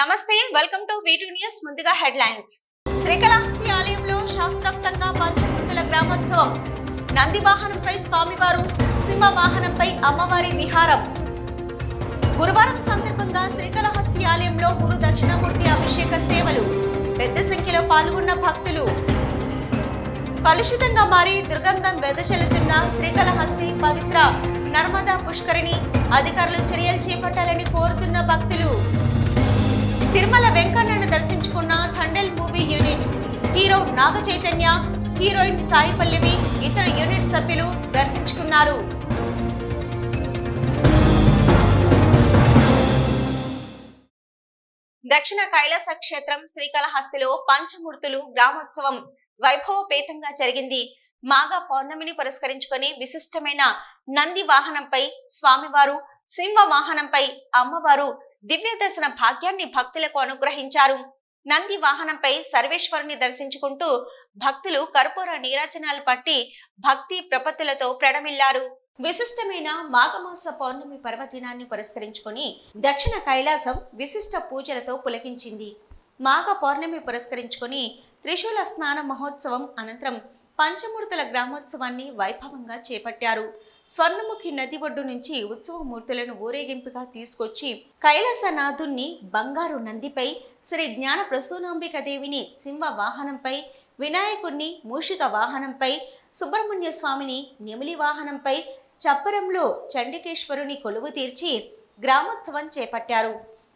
నమస్తే welcome to V two news ముందుగా headlines Srikalahasti ఆలయంలో శాస్త్రోక్తంగా పంచమూర్తుల గ్రామోత్సవం. నంది వాహనంపై స్వామివారు సింహ వాహనంపై అమ్మవారి విహారం. గురువారం సందర్భంగా శ్రీకాళహస్తి ఆలయంలో గురు దక్షిణామూర్తి అభిషేక సేవలు. పెద్ద సంఖ్యలో పాల్గొన్న భక్తులు. కలుషితంగా మారి దుర్గంధం వెదజల్లుతున్న శ్రీకాళహస్తి పవిత్ర నర్మదా పుష్కరిణి. అధికారులు చర్యలు చేపట్టాలని కోరుతున్న భక్తులు. తిరుమల వెంకన్నను దర్శించుకున్న Thandel movie unit. Hero Naga Chaitanya heroine Sai Pallavi ఇతర యూనిట్ సభ్యులు దర్శించుకున్నారు. దక్షిణ కైలాస క్షేత్రం శ్రీకాళహస్తిలో పంచమూర్తులు గ్రామోత్సవం వైభవపేతంగా జరిగింది. మాఘ పౌర్ణమిని పురస్కరించుకొని విశిష్టమైన నంది వాహనంపై స్వామివారు సింహ వాహనంపై అమ్మవారు దివ్య దర్శన భాగ్యాన్ని భక్తులకు అనుగ్రహించారు. నంది వాహనంపై సర్వేశ్వరుని దర్శించుకుంటూ భక్తులు కర్పూర నీరాజనాలు పట్టి భక్తి ప్రపత్తులతో ప్రణమిల్లారు. విశిష్టమైన మాఘమాస పౌర్ణమి పర్వదినాన్ని పురస్కరించుకొని దక్షిణ కైలాసం విశిష్ట పూజలతో పులకించింది. మాఘ పౌర్ణమి పురస్కరించుకొని త్రిశూల స్నాన మహోత్సవం అనంతరం పంచమూర్తుల గ్రామోత్సవాన్ని వైభవంగా చేపట్టారు. స్వర్ణముఖి నది ఒడ్డు నుంచి ఉత్సవ మూర్తులను ఊరేగింపుగా తీసుకొచ్చి కైలాసనాథుణ్ణి బంగారు నందిపై శ్రీ జ్ఞాన ప్రసూనాంబిక దేవిని సింహ వాహనంపై వినాయకుణ్ణి మూషిక వాహనంపై సుబ్రహ్మణ్య స్వామిని నెమిలి వాహనంపై చప్పరంలో చండికేశ్వరుని కొలువు తీర్చి గ్రామోత్సవం చేపట్టారు.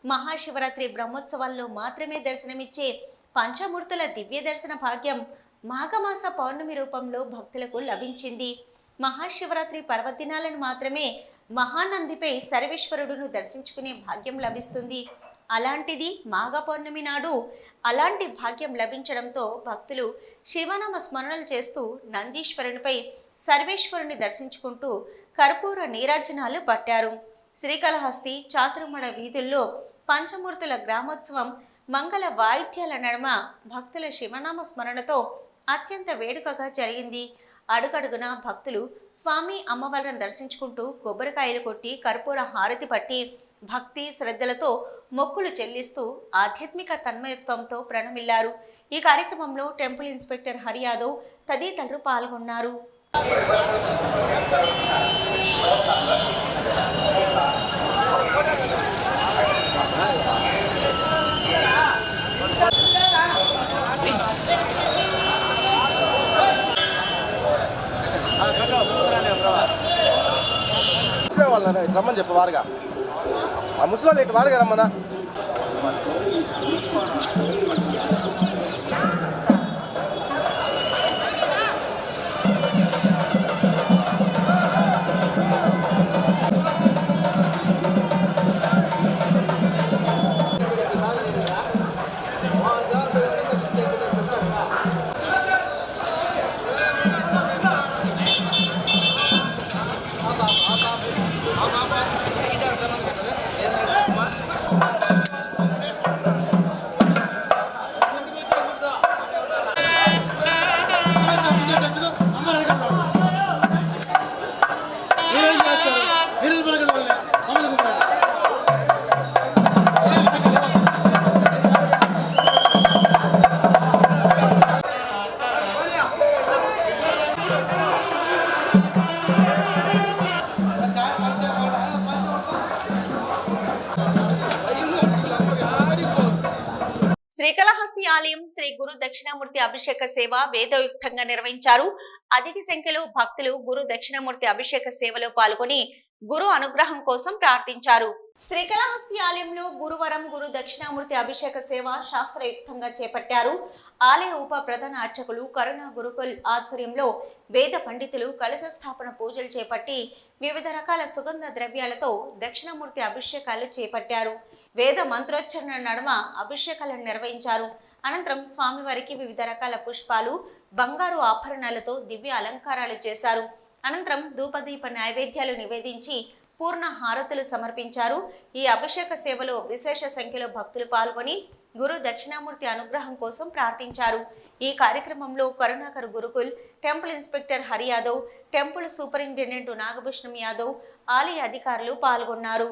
మహాశివరాత్రి బ్రహ్మోత్సవాల్లో మాత్రమే దర్శనమిచ్చే పంచమూర్తుల దివ్య దర్శన భాగ్యం మాఘమాస పౌర్ణమి రూపంలో భక్తులకు లభించింది. మహాశివరాత్రి పర్వదినాలను మాత్రమే మహానందిపై సర్వేశ్వరుడును దర్శించుకునే భాగ్యం లభిస్తుంది. అలాంటిది మాఘ పౌర్ణమి నాడు అలాంటి భాగ్యం లభించడంతో భక్తులు శివనామ స్మరణలు చేస్తూ నందీశ్వరునిపై సర్వేశ్వరుని దర్శించుకుంటూ కర్పూర నీరాజనాలు పట్టారు. శ్రీకాళహస్తి చాతుర్మడ వీధుల్లో పంచమూర్తుల గ్రామోత్సవం మంగళ వాయిద్యాల నడుమ భక్తుల శివనామ స్మరణతో అత్యంత వేడుకగా జరిగింది. అడుగడుగున భక్తులు స్వామి అమ్మవారిని దర్శించుకుంటూ కొబ్బరికాయలు కొట్టి కర్పూర హారతి పట్టి భక్తి శ్రద్ధలతో మొక్కులు చెల్లిస్తూ ఆధ్యాత్మిక తన్మయత్వంతో ప్రణమిల్లారు. ఈ కార్యక్రమంలో టెంపుల్ ఇన్స్పెక్టర్ హరి యాదవ్ తదితరులు పాల్గొన్నారు ముసలి వాళ్ళని ఇటు రమ్మని చెప్పు వారుగా. ఆ ముసలి వాళ్ళు ఇటు వారుగా రమ్మన్నా శ్రీకాళహస్తి ఆలయం శ్రీ గురు దక్షిణామూర్తి అభిషేక సేవ వేదయుక్తంగా నిర్వహించారు. అధిక సంఖ్యలో భక్తులు గురు దక్షిణామూర్తి అభిషేక సేవలో పాల్గొని గురు అనుగ్రహం కోసం ప్రార్థించారు. శ్రీకాళహస్తి ఆలయంలో గురువారం గురు దక్షిణామూర్తి అభిషేక సేవ శాస్త్రయుక్తంగా చేపట్టారు. ఆలయ ఉప ప్రధాన అర్చకులు కరుణా గురుకుల్ ఆధ్వర్యంలో వేద పండితులు కలశ స్థాపన పూజలు చేపట్టి వివిధ రకాల సుగంధ ద్రవ్యాలతో దక్షిణమూర్తి అభిషేకాలు చేపట్టారు. వేద మంత్రోచ్చరణ నడుమ అభిషేకాలను నిర్వహించారు. అనంతరం స్వామివారికి వివిధ రకాల పుష్పాలు బంగారు ఆభరణాలతో దివ్య అలంకారాలు చేశారు. అనంతరం ధూపదీప నైవేద్యాలు నివేదించి పూర్ణ హారతులు సమర్పించారు. ఈ అభిషేక సేవలో విశేష సంఖ్యలో భక్తులు పాల్గొని గురు దక్షిణామూర్తి అనుగ్రహం కోసం ప్రార్థించారు. ఈ కార్యక్రమంలో Karunakar Gurukul temple inspector Hari Yadav temple superintendent Nagabhushanam Yadav ఆలయ అధికారులు పాల్గొన్నారు.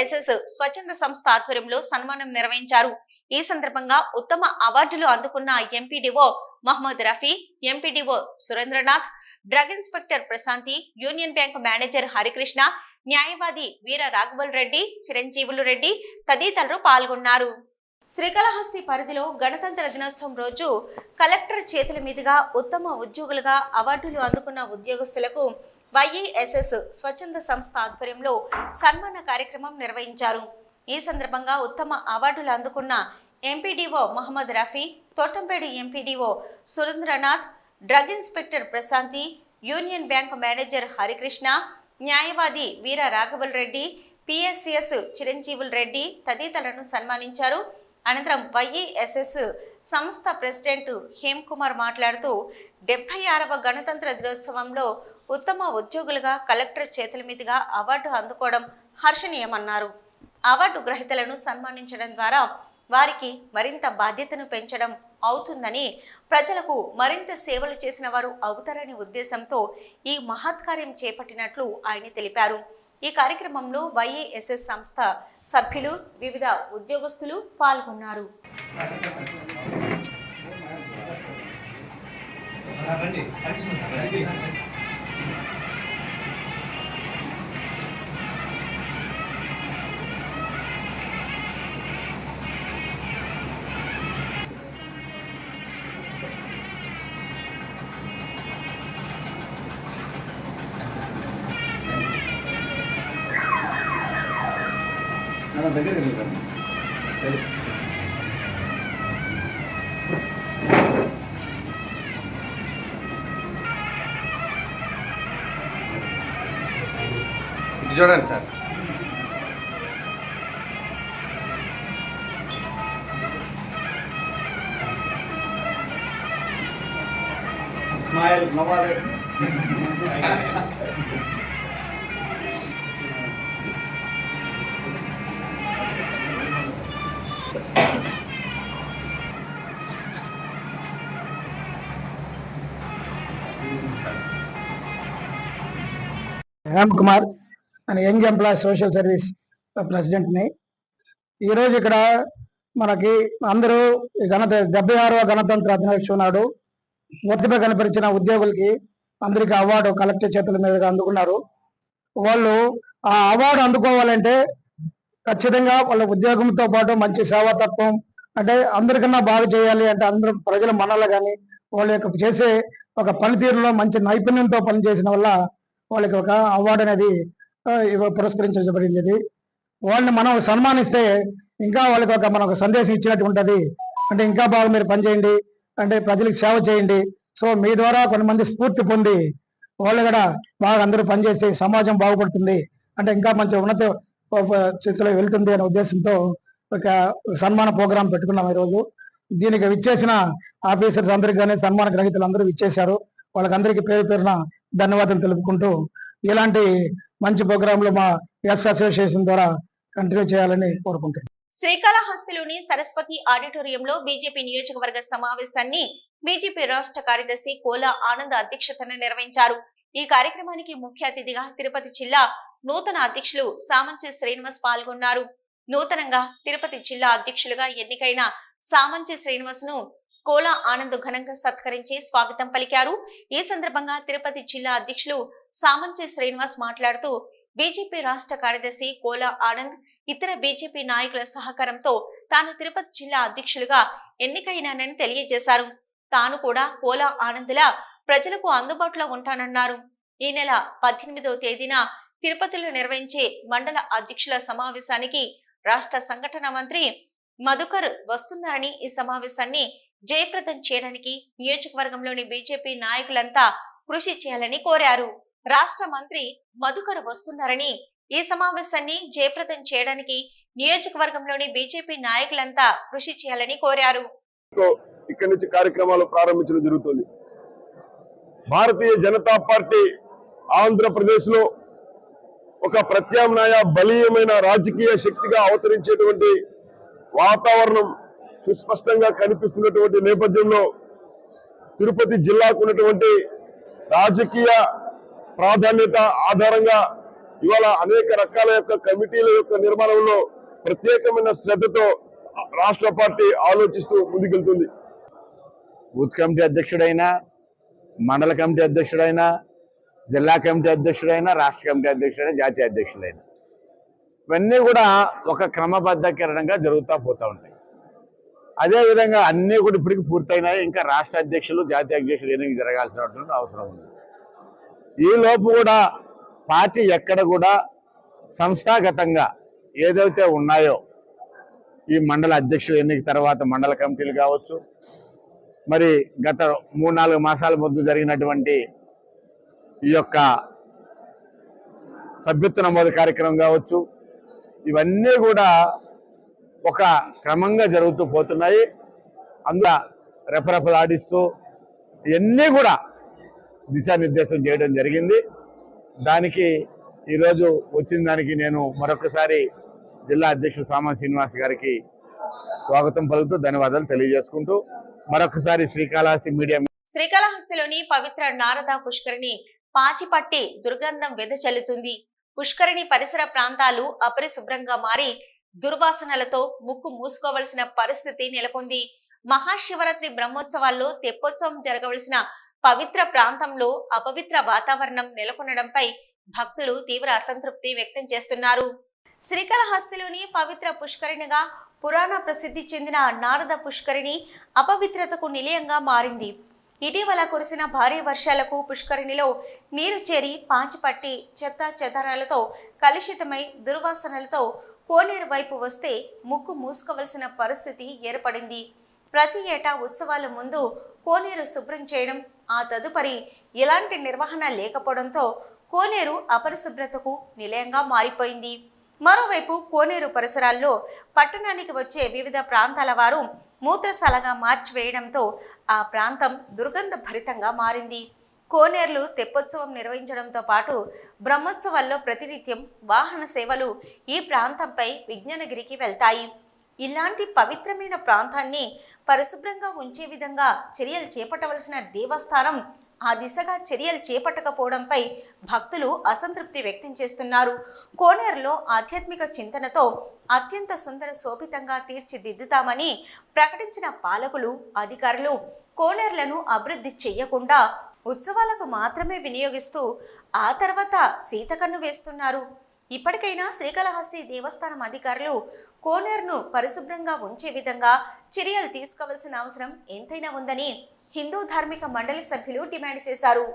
ఎస్ఎస్ స్వచ్ఛంద సంస్థ ఆధ్వర్యంలో సన్మానం నిర్వహించారు. ఈ సందర్భంగా ఉత్తమ అవార్డులు అందుకున్న MPDO Mohammed Rafi MPDO Surendranath drug inspector Prashanti union bank manager Harikrishna న్యాయవాది వీర రాఘవల్ రెడ్డి చిరంజీవులు రెడ్డి తదితరులు పాల్గొన్నారు. శ్రీకాళహస్తి పరిధిలో గణతంత్ర దినోత్సవం రోజు కలెక్టర్ చేతుల మీదుగా ఉత్తమ ఉద్యోగులుగా అవార్డులు అందుకున్న ఉద్యోగస్తులకు వైఈఎస్ఎస్ స్వచ్ఛంద సంస్థ ఆధ్వర్యంలో సన్మాన కార్యక్రమం నిర్వహించారు. ఈ సందర్భంగా ఉత్తమ అవార్డులు అందుకున్న MPDO Mohammed Rafi Thotampedi MPDO Surendranath drug inspector Prashanti union bank manager Harikrishna న్యాయవాది వీర రాఘవల్ రెడ్డి పిఎస్సిఎస్ చిరంజీవుల్ రెడ్డి తదితరులను సన్మానించారు. అనంతరం వైఈఎస్ఎస్ సంస్థ ప్రెసిడెంట్ హేమ్ కుమార్ మాట్లాడుతూ డెబ్బై ఆరవ గణతంత్ర దినోత్సవంలో ఉత్తమ ఉద్యోగులుగా కలెక్టర్ చేతుల మీదుగా అవార్డు అందుకోవడం హర్షణీయమన్నారు. అవార్డు గ్రహీతలను సన్మానించడం ద్వారా వారికి మరింత బాధ్యతను పెంచడం అవుతుందని ప్రజలకు మరింత సేవలు చేసిన వారు అవుతారనే ఉద్దేశంతో ఈ మహత్కార్యం చేపట్టినట్లు ఆయన తెలిపారు. ఈ కార్యక్రమంలో వైఏఎస్ఎస్ సంస్థ సభ్యులు వివిధ ఉద్యోగస్తులు పాల్గొన్నారు. మన దగ్గర వెళ్తాను ఇది చూడండి సార్ స్మైల్ నవ్వాలి రామ్ కుమార్ నేను యంగ్ ఎంప్లాయ్ సోషల్ సర్వీస్ ప్రెసిడెంట్ని ఈరోజు ఇక్కడ మనకి అందరూ గణత డెబ్బై ఆరవ గణతంత్ర దినోత్సవం నాడు ప్రతిభ కనపరిచిన ఉద్యోగులకి అందరికీ అవార్డు కలెక్టర్ చేతుల మీదుగా అందుకున్నారు. వాళ్ళు ఆ అవార్డు అందుకోవాలంటే ఖచ్చితంగా వాళ్ళ ఉద్యోగంతో పాటు మంచి సేవాతత్వం అంటే అందరికన్నా బాగా చేయాలి అంటే అందరూ ప్రజల మనలో కానీ వాళ్ళ యొక్క చేసే ఒక పనితీరులో మంచి నైపుణ్యంతో పనిచేసిన వల్ల వాళ్ళకి ఒక అవార్డు అనేది పురస్కరించబడింది. వాళ్ళని మనం సన్మానిస్తే ఇంకా వాళ్ళకి ఒక మనకు ఒక సందేశం ఇచ్చినట్టు ఉంటుంది. అంటే ఇంకా బాగా మీరు పనిచేయండి. అంటే ప్రజలకు సేవ చేయండి. సో మీ ద్వారా కొంతమంది స్ఫూర్తి పొంది వాళ్ళు కూడా బాగా అందరూ పనిచేసి సమాజం బాగుపడుతుంది. అంటే ఇంకా మంచి ఉన్నత స్థితిలో వెళ్తుంది అనే ఉద్దేశంతో ఒక సన్మాన ప్రోగ్రాం పెట్టుకున్నాం ఈరోజు. దీనికి విచ్చేసిన ఆఫీసర్స్ అందరికి కానీ సన్మాన గ్రహీతలు అందరూ విచ్చేశారు. వాళ్ళకందరికీ పేరు పేరున ధన్యవాదాలు తెలుపుకుంటూ ఇలాంటి మంచి ప్రోగ్రాంలు మా ఎస్ అసోసియేషన్ ద్వారా కంటిన్యూ చేయాలని కోరుకుంటున్నాను శ్రీకాళహస్తిలోని సరస్వతి ఆడిటోరియంలో బీజేపీ నియోజకవర్గ సమావేశాన్ని బీజేపీ రాష్ట్ర కార్యదర్శి కోలా ఆనంద్ అధ్యక్షతన నిర్వహించారు. ఈ కార్యక్రమానికి ముఖ్య అతిథిగా తిరుపతి జిల్లా నూతన అధ్యక్షులు సామంచి శ్రీనివాస్ పాల్గొన్నారు. నూతనంగా తిరుపతి జిల్లా అధ్యక్షులుగా ఎన్నికైన సామంచి శ్రీనివాస్ను కోలా ఆనంద్ ఘనంగా సత్కరించి స్వాగతం పలికారు. ఈ సందర్భంగా తిరుపతి జిల్లా అధ్యక్షులు సామంచి శ్రీనివాస్ మాట్లాడుతూ బీజేపీ రాష్ట్ర కార్యదర్శి కోలా ఆనంద్ ఇతర బీజేపీ నాయకుల సహకారంతో తాను తిరుపతి జిల్లా అధ్యక్షులుగా ఎన్నికైనానని తెలియజేశారు. తాను కూడా కోలా ఆనంద్లా ప్రజలకు అందుబాటులో ఉంటానన్నారు. ఈ నెల పద్దెనిమిదవ తేదీన తిరుపతిలో నిర్వహించే మండల అధ్యక్షుల సమావేశానికి రాష్ట్ర సంఘటన మంత్రి మధుకర్ వస్తున్నారని ఈ సమావేశాన్ని జయప్రదం చేయడానికి నియోజకవర్గంలోని బీజేపీ నాయకులంతా కృషి చేయాలని కోరారు. రాష్ట్ర మంత్రి మధుకర్ వస్తున్నారని ఈ సమావేశాన్ని జయప్రదం చేయడానికి నియోజకవర్గంలోని బీజేపీ నాయకులంతా కృషి చేయాలని కోరారు. ఇక్కడి నుంచి కార్యక్రమాలు ప్రారంభించడం జరుగుతుంది. భారతీయ జనతా పార్టీ ఆంధ్రప్రదేశ్లో ఒక ప్రత్యామ్నాయ బలీయమైన రాజకీయ శక్తిగా అవతరించేటువంటి వాతావరణం సుస్పష్టంగా కనిపిస్తున్నటువంటి నేపథ్యంలో తిరుపతి జిల్లాకు ఉన్నటువంటి రాజకీయ ప్రాధాన్యత ఆధారంగా ఇవాళ అనేక రకాల యొక్క కమిటీల యొక్క నిర్మాణంలో ప్రత్యేకమైన శ్రద్ధతో రాష్ట్ర పార్టీ ఆలోచిస్తూ ముందుకెళ్తుంది. బూత్ కమిటీ అధ్యక్షుడైనా మండల కమిటీ అధ్యక్షుడైనా జిల్లా కమిటీ అధ్యక్షుడైనా రాష్ట్ర కమిటీ అధ్యక్షుడైనా జాతీయ అధ్యక్షుడైనా ఇవన్నీ కూడా ఒక క్రమబద్ధకరణంగా జరుగుతూ పోతూ ఉంటాయి. అదేవిధంగా అన్నీ కూడా ఇప్పటికి పూర్తయినాయి. ఇంకా రాష్ట్ర అధ్యక్షులు జాతీయ అధ్యక్షులు ఎన్నిక జరగాల్సినటువంటి అవసరం ఉంది. ఈ లోపు కూడా పార్టీ ఎక్కడ కూడా సంస్థాగతంగా ఏదైతే ఉన్నాయో ఈ మండల అధ్యక్షులు ఎన్నిక తర్వాత మండల కమిటీలు కావచ్చు మరి గత మూడు నాలుగు మాసాల ముందు జరిగినటువంటి ఈ యొక్క సభ్యత్వ నమోదు కార్యక్రమం కావచ్చు ఇవన్నీ కూడా ఒక క్రమంగా జరుగుతూ పోతున్నాయి. అందులో రెఫరెఫలాడిస్తూ ఇవన్నీ కూడా దిశానిర్దేశం చేయడం జరిగింది. దానికి ఈరోజు వచ్చిన దానికి నేను మరొకసారి జిల్లా అధ్యక్షుడు సామా శ్రీనివాస్ గారికి స్వాగతం పలుకుతూ ధన్యవాదాలు తెలియజేసుకుంటూ మరొకసారి శ్రీకాళహస్తి మీడియా శ్రీకాళహస్తిలోని పవిత్ర నారద పుష్కరిణి పాచిపట్టి దుర్గంధం వెదజల్లుతుంది. పుష్కరిణి పరిసర ప్రాంతాలు అపరిశుభ్రంగా మారి దుర్వాసనలతో ముక్కు మూసుకోవలసిన పరిస్థితి నెలకొంది. మహాశివరాత్రి బ్రహ్మోత్సవాల్లో తెప్పోత్సవం జరగవలసిన పవిత్ర ప్రాంతంలో అపవిత్ర వాతావరణం నెలకొనడంపై భక్తులు తీవ్ర అసంతృప్తి వ్యక్తం చేస్తున్నారు. శ్రీకాళహస్తిలోని పవిత్ర పుష్కరిణిగా పురాణ ప్రసిద్ధి చెందిన నారద పుష్కరిణి అపవిత్రతకు నిలయంగా మారింది. ఇటీవల కురిసిన భారీ వర్షాలకు పుష్కరిణిలో నీరు చేరి పాచిపట్టి చెత్త చెదారాలతో కలుషితమై దుర్వాసనలతో కోనేరు వైపు వస్తే ముక్కు మూసుకోవలసిన పరిస్థితి ఏర్పడింది. ప్రతి ఏటా ఉత్సవాల ముందు కోనేరు శుభ్రం చేయడం ఆ తదుపరి ఎలాంటి నిర్వహణ లేకపోవడంతో కోనేరు అపరిశుభ్రతకు నిలయంగా మారిపోయింది. మరోవైపు కోనేరు పరిసరాల్లో పట్టణానికి వచ్చే వివిధ ప్రాంతాల వారు మూత్రశాలగా మార్చివేయడంతో ఆ ప్రాంతం దుర్గంధ భరితంగా మారింది. కోనేర్లు తెప్పోత్సవం నిర్వహించడంతో పాటు బ్రహ్మోత్సవాల్లో ప్రతినిత్యం వాహన సేవలు ఈ ప్రాంతంపై విజ్ఞానగిరికి వెళ్తాయి. ఇలాంటి పవిత్రమైన ప్రాంతాన్ని పరిశుభ్రంగా ఉంచే విధంగా చర్యలు చేపట్టవలసిన దేవస్థానం ఆ దిశగా చర్యలు చేపట్టకపోవడంపై భక్తులు అసంతృప్తి వ్యక్తం చేస్తున్నారు. కోనేరులో ఆధ్యాత్మిక చింతనతో అత్యంత సుందర శోభితంగా తీర్చిదిద్దుతామని ప్రకటించిన పాలకులు అధికారులు కోనేరులను అభివృద్ధి చేయకుండా ఉత్సవాలకు మాత్రమే వినియోగిస్తూ ఆ తర్వాత సీతకన్ను వేస్తున్నారు. ఇప్పటికైనా శ్రీకాళహస్తి దేవస్థానం అధికారులు కోనేరును పరిశుభ్రంగా ఉంచే విధంగా చర్యలు తీసుకోవాల్సిన అవసరం ఎంతైనా ఉందని హిందూ ధార్మిక మండలి సభ్యులు డిమాండ్ చేశారు.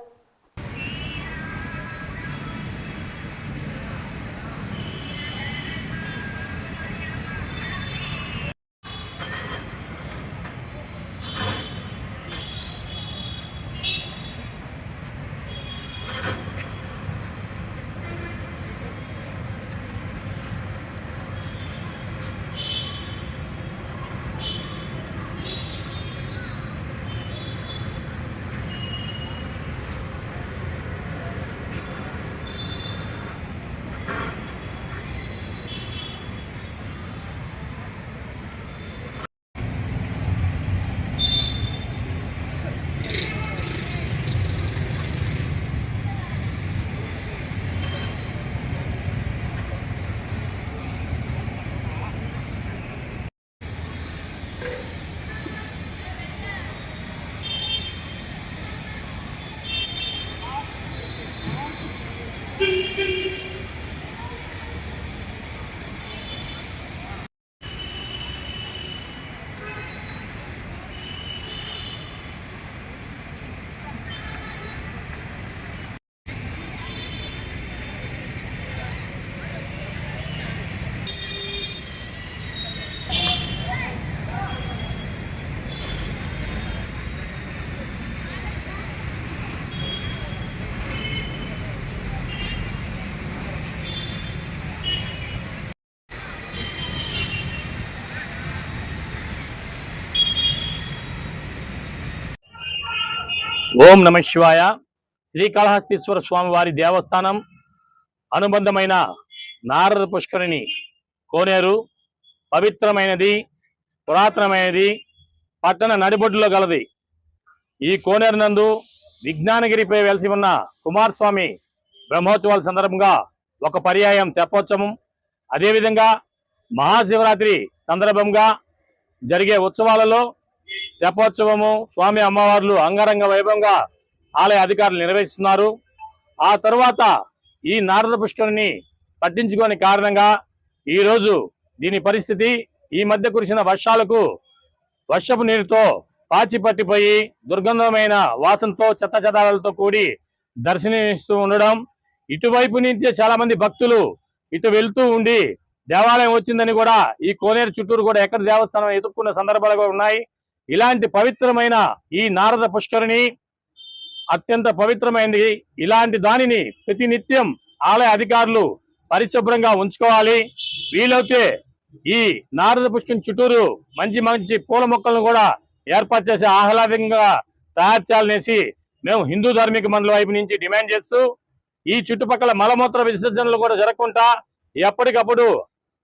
ఓం నమ శివాయ. శ్రీకాళహస్తీశ్వర స్వామి వారి దేవస్థానం అనుబంధమైన నారద పుష్కరిణి కోనేరు పవిత్రమైనది పురాతనమైనది పట్టణ నడిబొడ్డులో గలది. ఈ కోనేరు నందు విజ్ఞానగిరిపై వెలిసి ఉన్న కుమారస్వామి బ్రహ్మోత్సవాల సందర్భంగా ఒక పర్యాయం తెప్పోత్సవం. అదేవిధంగా మహాశివరాత్రి సందర్భంగా జరిగే ఉత్సవాలలో శపోత్సవము స్వామి అమ్మవార్లు అంగరంగ వైభవంగా ఆలయ అధికారులు నిర్వహిస్తున్నారు. ఆ తరువాత ఈ నారద పుష్కరిని పట్టించుకోని కారణంగా ఈరోజు దీని పరిస్థితి ఈ మధ్య కురిసిన వర్షాలకు వర్షపు నీరుతో పాచి పట్టిపోయి దుర్గంధమైన వాసనతో చెత్త చెదారాలతో కూడి దర్శనమిస్తూ ఉండడం. ఇటువైపు నుంచి చాలా మంది భక్తులు ఇటు వెళ్తూ ఉండి దేవాలయం వచ్చిందని కూడా ఈ కోనేరు చుట్టూరు కూడా ఎక్కడ దేవస్థానం ఎదుర్కొన్న సందర్భాలు కూడా ఉన్నాయి. ఇలాంటి పవిత్రమైన ఈ నారద పుష్కరిణి అత్యంత పవిత్రమైనది. ఇలాంటి దానిని ప్రతి నిత్యం ఆలయ అధికారులు పరిశుభ్రంగా ఉంచుకోవాలి. వీలైతే ఈ నారద పుష్కరం చుట్టూరు మంచి మంచి పూల మొక్కలను కూడా ఏర్పాటు చేసి ఆహ్లాదంగా తయారు చేయాలనేసి మేము హిందూ ధార్మిక మండలి వైపు నుంచి డిమాండ్ చేస్తూ ఈ చుట్టుపక్కల మలమూత్ర విసర్జనలు కూడా జరగకుండా ఎప్పటికప్పుడు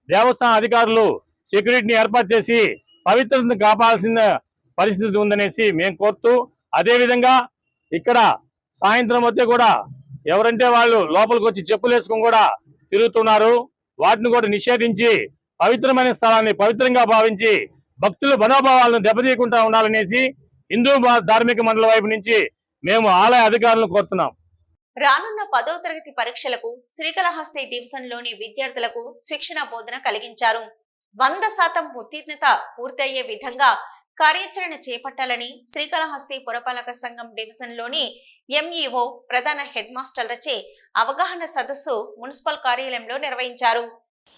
దేవస్థాన అధికారులు సెక్యూరిటీని ఏర్పాటు చేసి పవిత్రతను కాపాడాల్సిన పరిస్థితి ఉందనేసి మేము కోరుతూ అదేవిధంగా ఇక్కడ సాయంత్రం వస్తే కూడా ఎవరంటే వాళ్ళు లోపలికి వచ్చి చెప్పులేసుకుని కూడా తిరుగుతున్నారు. వాటిని కూడా నిషేధించి పవిత్రమైన స్థలాన్ని పవిత్రంగా భావించి భక్తుల మనోభావాలను దెబ్బతీయకుండా ఉండాలనేసి హిందూ ధార్మిక మండలి వైపు నుంచి మేము ఆలయ అధికారులను కోరుతున్నాం. రానున్న పదో తరగతి పరీక్షలకు శ్రీకాళహస్తి డివిజన్లోని విద్యార్థులకు శిక్షణ బోధన కలిగించారు. వంద శాతం ఉత్తీర్ణత పూర్తయ్యే విధంగా కార్యాచరణ చేపట్టాలని శ్రీకాళహస్తి పురపాలక సంఘం డివిజన్లోని ఎంఈఓ ప్రధాన హెడ్ మాస్టర్లచే అవగాహన సదస్సు మున్సిపల్ కార్యాలయంలో నిర్వహించారు.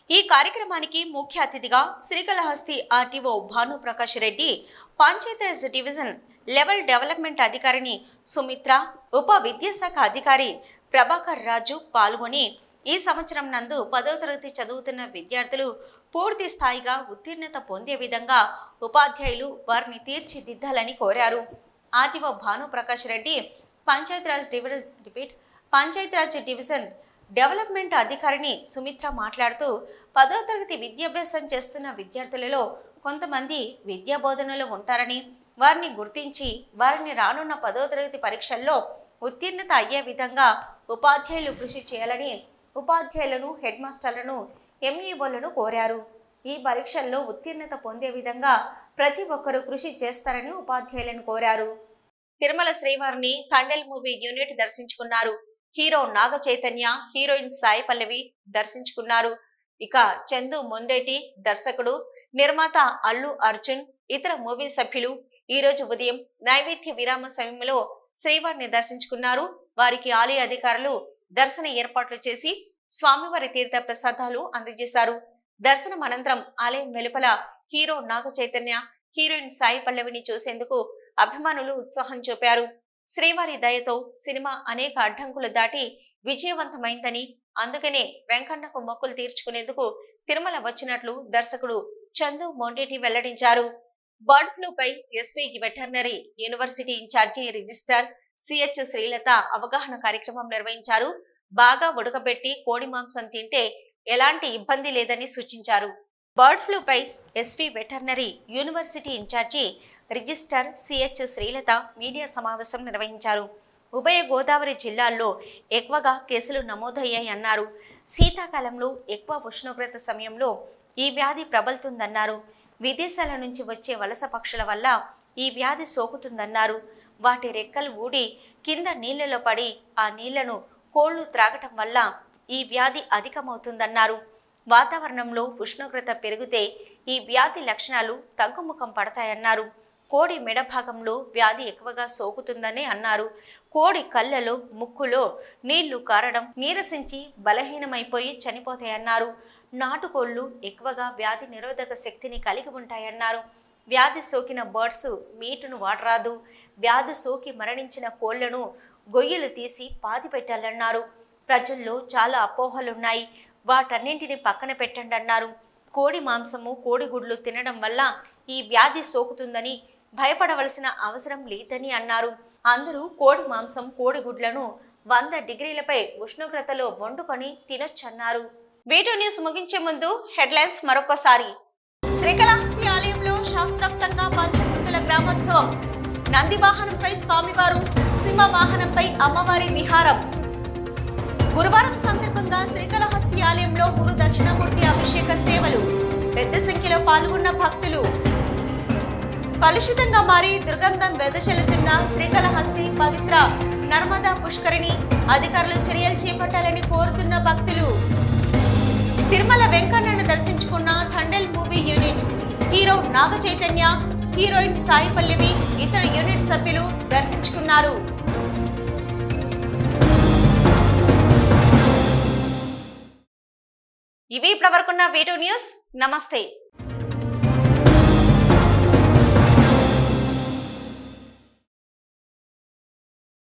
ఈ కార్యక్రమానికి ముఖ్య అతిథిగా Srikalahasti RTO Bhanuprakash Reddy Panchayati Raj division level development అధికారిని సుమిత్ర ఉప విద్యాశాఖ అధికారి ప్రభాకర్ రాజు పాల్గొని ఈ సంవత్సరం నందు పదో తరగతి చదువుతున్న విద్యార్థులు పూర్తి స్థాయిగా ఉత్తీర్ణత పొందే విధంగా ఉపాధ్యాయులు వారిని తీర్చిదిద్దాలని కోరారు. RTO Bhanuprakash Reddy Panchayati Raj division repeat Panchayati Raj division development అధికారిని సుమిత్ర మాట్లాడుతూ పదో తరగతి విద్యాభ్యాసం చేస్తున్న విద్యార్థులలో కొంతమంది విద్యా బోధనలో ఉంటారని వారిని గుర్తించి వారిని రానున్న పదో తరగతి పరీక్షల్లో ఉత్తీర్ణత అయ్యే విధంగా ఉపాధ్యాయులు కృషి చేయాలని ఉపాధ్యాయులను హెడ్ మాస్టర్లను ఎంఈఓలను కోరారు. ఈ పరీక్షల్లో ఉత్తీర్ణత పొందే విధంగా ప్రతి ఒక్కరూ కృషి చేస్తారని ఉపాధ్యాయులను కోరారు. తిరుమల శ్రీవారిని తండెల్ మూవీ యూనిట్ దర్శించుకున్నారు. హీరో నాగ చైతన్య హీరోయిన్ సాయి పల్లవి దర్శించుకున్నారు. ఇక చందు మొండేటి దర్శకుడు నిర్మాత అల్లు అర్జున్ ఇతర మూవీ సభ్యులు ఈ రోజు ఉదయం నైవేద్య విరామ సమయంలో శ్రీవారిని దర్శించుకున్నారు. వారికి ఆలయ అధికారులు దర్శన ఏర్పాట్లు చేసి స్వామివారి తీర్థ ప్రసాదాలు అందజేశారు. దర్శనం అనంతరం ఆలయం వెలుపల హీరో నాగ చైతన్య హీరోయిన్ సాయి పల్లవిని చూసేందుకు అభిమానులు ఉత్సాహం చూపారు. శ్రీవారి దయతో సినిమా అనేక అడ్డంకులు దాటి విజయవంతమైందని అందుకనే వెంకన్నకు మొక్కులు తీర్చుకునేందుకు తిరుమల వచ్చినట్లు దర్శకుడు చందు మొండేటి వెల్లడించారు. Bird ఫ్లూపై SP veterinary university incharge register CH Srilatha అవగాహన కార్యక్రమం నిర్వహించారు. బాగా ఉడకబెట్టి కోడి మాంసం తింటే ఎలాంటి ఇబ్బంది లేదని సూచించారు. Bird ఫ్లూపై SP veterinary university incharge registrar CH Srilatha media సమావేశం నిర్వహించారు. ఉభయ గోదావరి జిల్లాల్లో ఎక్కువగా కేసులు నమోదయ్యాయి అన్నారు. శీతాకాలంలో ఎక్కువ ఉష్ణోగ్రత సమయంలో ఈ వ్యాధి ప్రబలుతుందన్నారు. విదేశాల నుంచి వచ్చే వలస పక్షుల వల్ల ఈ వ్యాధి సోకుతుందన్నారు. వాటి రెక్కలు ఊడి కింద నీళ్ళలో పడి ఆ నీళ్ళను కోళ్ళు త్రాగటం వల్ల ఈ వ్యాధి అధికమవుతుందన్నారు. వాతావరణంలో ఉష్ణోగ్రత పెరిగితే ఈ వ్యాధి లక్షణాలు తగ్గుముఖం పడతాయన్నారు. కోడి మెడ భాగంలో వ్యాధి ఎక్కువగా సోకుతుందని అన్నారు. కోడి కళ్ళలో ముక్కులో నీళ్ళు కారడం నీరసించి బలహీనమైపోయి చనిపోతాయన్నారు. నాటుకోళ్ళు ఎక్కువగా వ్యాధి నిరోధక శక్తిని కలిగి ఉంటాయన్నారు. వ్యాధి సోకిన బర్డ్స్ మీటును వాడరాదు. వ్యాధి సోకి మరణించిన కోళ్ళను గొయ్యలు తీసి పాతి పెట్టాలన్నారు. ప్రజల్లో చాలా అపోహలున్నాయి. వాటన్నింటిని పక్కన పెట్టండి అన్నారు కోడి మాంసము కోడిగుడ్లు తినడం వల్ల ఈ వ్యాధి సోకుతుందని భయపడవలసిన అవసరం లేదని అన్నారు. అందరూ కోడి మాంసం కోడిగుడ్లను వంద డిగ్రీలపై ఉష్ణోగ్రతలో వండుకొని తినొచ్చన్నారు. వీడియో న్యూస్ ముగించే ముందు హెడ్లైన్స్ మరొకసారి శ్రీకాళహస్తి ఆలయంలో శాస్త్రోక్తంగా పంచమూర్తుల గ్రామోత్సవం. నంది వాహనంపై స్వామివారు సింహ వాహనంపై అమ్మవారి విహారం. గురువారం సందర్భంగా శ్రీకాళహస్తి ఆలయంలో గురు దక్షిణామూర్తి అభిషేక సేవలు. పెద్ద సంఖ్యలో పాల్గొన్న భక్తులు. కలుషితంగా మారి దుర్గంధం వెదజల్లుతున్న శ్రీకాళహస్తి పవిత్ర నర్మదా పుష్కరిణి అధికారులు చర్యలు చేపట్టాలని కోరుతున్న భక్తులు. తిరుమల వెంకన్నను దర్శించుకున్న Thandel movie unit hero Naga Chaitanya heroine Sai Pallavi ఇతర యూనిట్ సభ్యులు దర్శించుకున్నారు. ఇవి ఇప్పటివరకున్న వీటూ న్యూస్. నమస్తే.